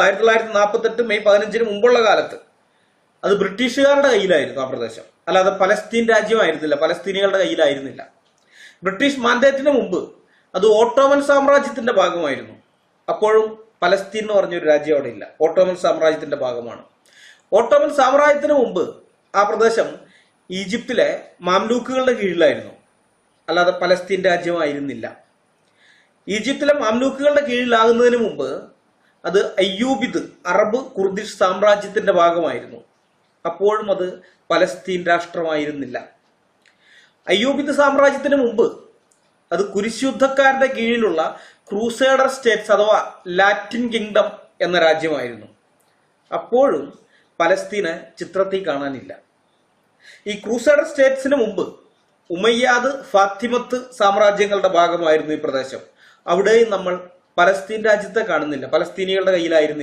ആയിരത്തി തൊള്ളായിരത്തി നാൽപ്പത്തെട്ട് മെയ് പതിനഞ്ചിന് മുമ്പുള്ള കാലത്ത്. അത് ബ്രിട്ടീഷുകാരുടെ കയ്യിലായിരുന്നു ആ പ്രദേശം. അല്ലാതെ പലസ്തീൻ രാജ്യമായിരുന്നില്ല പലസ്തീനികളുടെ കയ്യിലായിരുന്നില്ല. ബ്രിട്ടീഷ് മാൻഡേറ്റിന് മുമ്പ് അത് ഓട്ടോമൻ സാമ്രാജ്യത്തിന്റെ ഭാഗമായിരുന്നു. അപ്പോഴും പലസ്തീൻ എന്ന് പറഞ്ഞൊരു രാജ്യം അവിടെ ഇല്ല. ഓട്ടോമൻ സാമ്രാജ്യത്തിന്റെ ഭാഗമാണ്. ഓട്ടോമൻ സാമ്രാജ്യത്തിന് മുമ്പ് ആ പ്രദേശം ഈജിപ്തിലെ മാംലൂക്കുകളുടെ കീഴിലായിരുന്നു. അല്ലാതെ പലസ്തീൻ രാജ്യമായിരുന്നില്ല. ഈജിപ്തിലെ മാംലൂക്കുകളുടെ കീഴിലാകുന്നതിന് മുമ്പ് അത് അയ്യൂബിദ് അറബ് കുർദിഷ് സാമ്രാജ്യത്തിന്റെ ഭാഗമായിരുന്നു. അപ്പോഴും അത് പലസ്തീൻ രാഷ്ട്രമായിരുന്നില്ല. അയ്യൂബിദ് സാമ്രാജ്യത്തിന് മുമ്പ് അത് കുരിശുദ്ധക്കാരുടെ കീഴിലുള്ള ക്രൂസേഡർ സ്റ്റേറ്റ്സ് അഥവാ ലാറ്റിൻ കിങ്ഡം എന്ന രാജ്യമായിരുന്നു. അപ്പോഴും പലസ്തീന് ചിത്രത്തിൽ കാണാനില്ല. ഈ ക്രൂസേഡർ സ്റ്റേറ്റ്സിന് മുമ്പ് ഉമയ്യാദ് ഫാത്തിമത്ത് സാമ്രാജ്യങ്ങളുടെ ഭാഗമായിരുന്നു ഈ പ്രദേശം. അവിടെയും നമ്മൾ പലസ്തീൻ രാജ്യത്തെ കാണുന്നില്ല. പലസ്തീനികളുടെ കയ്യിലായിരുന്നില്ല.